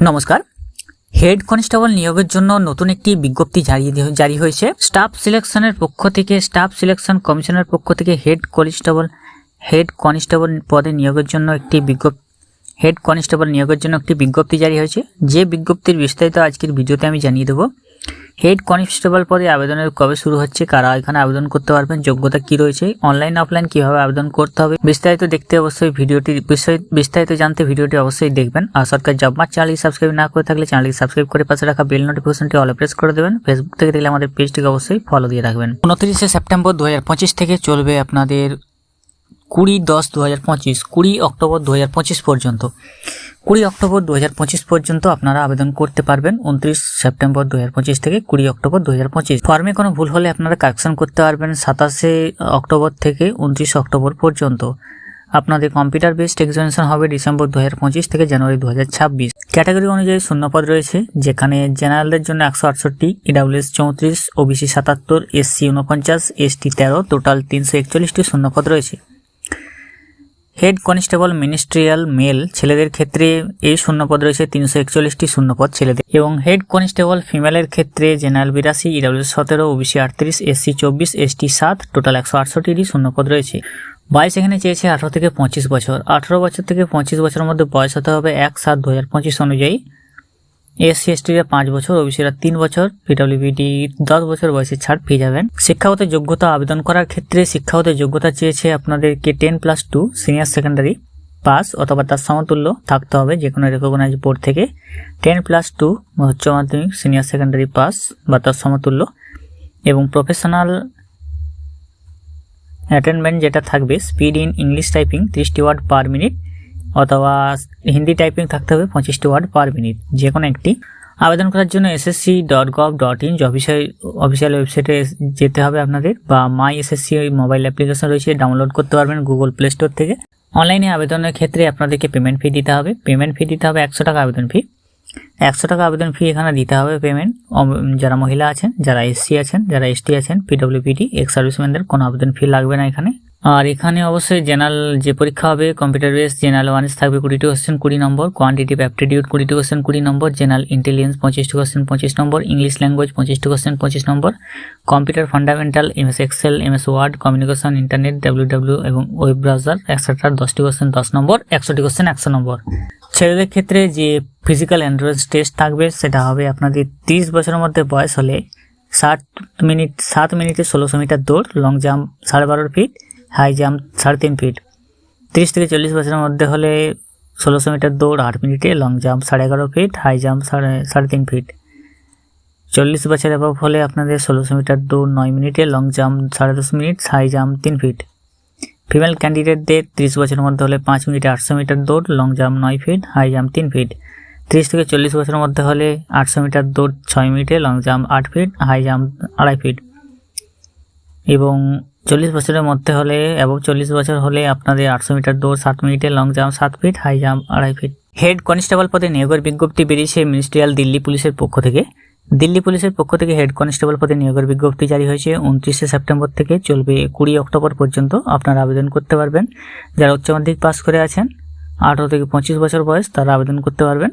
নমস্কার। Head constable নিয়োগের জন্য নতুন একটি বিজ্ঞপ্তি জারি জারি হয়েছে। স্টাফ সিলেকশনের পক্ষ থেকে, স্টাফ সিলেকশন কমিশনের পক্ষ থেকে হেড কনস্টেবল হেড কনস্টেবল পদে নিয়োগের জন্য একটি বিজ্ঞপ্তি হেড কনস্টেবল নিয়োগের জন্য একটি বিজ্ঞপ্তি জারি হয়েছে। যে বিজ্ঞপ্তির বিস্তারিত আজকের ভিডিওতে আমি জানিয়ে দেবো। হেড কনস্টেবল পদে আবেদনের কবে শুরু হচ্ছে? কারা এখানে আবেদন করতে পারবেন? যোগ্যতা কি রয়েছে? অনলাইন, অফলাইন কীভাবে আবেদন করতে হবে? বিস্তারিত দেখতে অবশ্যই ভিডিওটি বিস্তারিত- জানতে ভিডিওটি অবশ্যই দেখবেন। আর সরকার জব মার্চ চ্যানেলটি সাবস্ক্রাইব না করে থাকলে চ্যানেলটি সাবস্ক্রাইব করে পাশে রাখা বেল নোটিফিকেশনটি অল প্রেস করে দেবেন। ফেসবুক থেকে দেখলে আমাদের পেজটিকে অবশ্যই ফলো দিয়ে রাখবেন। উনত্রিশে সেপ্টেম্বর দু হাজার পঁচিশ থেকে চলবে আপনাদের কুড়ি দশ দু হাজার পঁচিশ, কুড়ি অক্টোবর দু হাজার পঁচিশ পর্যন্ত। কুড়ি অক্টোবর দু হাজার পঁচিশ পর্যন্ত আপনারা আবেদন করতে পারবেন। উনত্রিশ সেপ্টেম্বর দু হাজার পঁচিশ থেকে কুড়ি অক্টোবর দু হাজার পঁচিশ। ফর্মে কোনো ভুল হলে আপনারা কারেকশন করতে পারবেন সাতাশে অক্টোবর থেকে উনত্রিশ অক্টোবর পর্যন্ত। আপনাদের কম্পিউটার বেসড এক্সামিনেশন হবে ডিসেম্বর দু হাজার পঁচিশ থেকে জানুয়ারি দু হাজার ছাব্বিশ। ক্যাটাগরি অনুযায়ী শূন্যপদ রয়েছে, যেখানে জেনারেলদের জন্য একশো আটষট্টি, ইডাব্লিউএস চৌত্রিশ, ওবিসি সাতাত্তর, এসসি উনপঞ্চাশ এসটি তেরো, টোটাল তিনশো একচল্লিশটি শূন্যপদ রয়েছে। হেড কনস্টেবল মিনিস্ট্রিয়াল মেল ছেলেদের ক্ষেত্রে এই শূন্যপদ রয়েছে তিনশো একচল্লিশটি শূন্যপদ ছেলেদের। এবং হেড কনস্টেবল ফিমেলের ক্ষেত্রে জেনারেল বিরাশি, ইডাব্লিউ সতেরো, ওবিসি আটত্রিশ, এসসি চব্বিশ, এসটি সাত, টোটাল একশো আটষট্টিটি শূন্যপদ রয়েছে। বয়স এখানে চেয়েছে আঠারো থেকে পঁচিশ বছর। আঠারো বছর থেকে পঁচিশ বছরের মধ্যে বয়স হতে হবে এক সাত দু হাজার পঁচিশ অনুযায়ী। এসসি এসটিরা পাঁচ বছর ওবিসিরা তিন বছর পিডব্লিউবিডি দশ বছর বয়সে ছাড় পেয়ে যাবেন। শিক্ষাগত যোগ্যতা আবেদন করার ক্ষেত্রে শিক্ষাগত যোগ্যতা চেয়েছে আপনাদেরকে ten plus two senior secondary pass অথবা তার সমতুল্য থাকতে হবে যে কোনো রেকগনাইজ বোর্ড থেকে। টেন প্লাস টু উচ্চ মাধ্যমিক সিনিয়র সেকেন্ডারি পাস বা তার সমতুল্য এবং প্রফেশনাল অ্যাটেনমেন্ট যেটা থাকবে, স্পিড ইন ইংলিশ টাইপিং ত্রিশটি ওয়ার্ড পার মিনিট। অথবা হিন্দি টাইপিং থাকতে হবে পঁচিশটি ওয়ার্ড পার মিনিট যে কোনো একটি। আবেদন করার জন্য SSC dot gov dot in official official ওয়েবসাইটে যেতে হবে আপনাদের, বা মাই এসএসসি মোবাইল অ্যাপ্লিকেশন রয়েছে ডাউনলোড করতে পারবেন গুগল প্লে স্টোর থেকে। অনলাইনে আবেদনের ক্ষেত্রে আপনাদেরকে পেমেন্ট ফি দিতে হবে। পেমেন্ট ফি দিতে হবে একশো টাকা আবেদন ফি একশো টাকা আবেদন ফি এখানে দিতে হবে পেমেন্ট যারা মহিলা আছেন, যারা এসসি আছেন, যারা এসটি আছেন পিডব্লিউপিটি এক্স সার্ভিসম্যানদের কোনো আবেদন ফি লাগবে না এখানে। আর এখানে অবশ্যই জেনারেল যে পরীক্ষা হবে কম্পিউটার বেস জেনারেল ওয়ানেস থাকবে কুড়িটি কোশ্চেন কুড়ি নম্বর কোয়ান্টিটিভ অ্যাপটিটিউড কুড়িটি কোশ্চেন কুড়ি নম্বর জেনারেল ইন্টেলিজেন্স পঁচিশটি কোশ্চেন পঁচিশ নম্বর ইংলিশ ল্যাঙ্গুয়েজ পঁচিশটি কোশ্চেন পঁচিশ number computer fundamental MS Excel MS Word communication internet W এবং ওয়েব ব্রাউজার এক্সেট্রা দশটি কোশ্চেন দশ নম্বর, একশোটি কোশ্চেন একশো নম্বর। ছেলেদের ক্ষেত্রে যে ফিজিক্যাল এন্ড্রয়েজ টেস্ট থাকবে, সেটা হবে আপনাদের তিরিশ বছরের মধ্যে বয়স হলে ষাট মিনিট, সাত মিনিটে ষোলোশো মিটার দৌড় লং জাম্প সাড়ে বারো ফিট হাই জাম্প সাড়ে তিন ফিট তিরিশ থেকে চল্লিশ বছরের মধ্যে হলে ষোলোশো মিটার দৌড় আট মিনিটে লং জাম্প সাড়ে এগারো ফিট হাই জাম্প সাড়ে সাড়ে তিন ফিট চল্লিশ বছর অ্যাবভ হলে আপনাদের ষোলোশো মিটার দৌড় নয় মিনিটে লং জাম্প সাড়ে দশ মিনিট হাই জাম্প তিন ফিট ফিমেল ক্যান্ডিডেটদের তিরিশ বছরের মধ্যে হলে পাঁচ মিনিটে আটশো মিটার দৌড় লং জাম্প নয় ফিট হাই জাম্প তিন ফিট তিরিশ থেকে চল্লিশ বছরের মধ্যে হলে আটশো মিটার দৌড় ছয় মিনিটে লং জাম্প আট ফিট হাই জাম্প আড়াই ফিট এবং চল্লিশ বছরের মধ্যে হলে এবং চল্লিশ বছর হলে আপনাদের আটশো মিটার দৌড়, সাত মিনিটে লং জাম্প সাত ফিট হাই জাম্প আড়াই ফিট হেড কনস্টেবল পদে নিয়োগের বিজ্ঞপ্তি বেরিয়েছে মিনিস্ট্রিয়াল দিল্লি পুলিশের পক্ষ থেকে। দিল্লি পুলিশের পক্ষ থেকে হেড কনস্টেবল পদে নিয়োগের বিজ্ঞপ্তি জারি হয়েছে উনত্রিশে সেপ্টেম্বর থেকে চলবে কুড়ি অক্টোবর পর্যন্ত। আপনারা আবেদন করতে পারবেন। যারা উচ্চ মাধ্যমিক পাস করে আছেন, আঠারো থেকে পঁচিশ বছর বয়স, তারা আবেদন করতে পারবেন।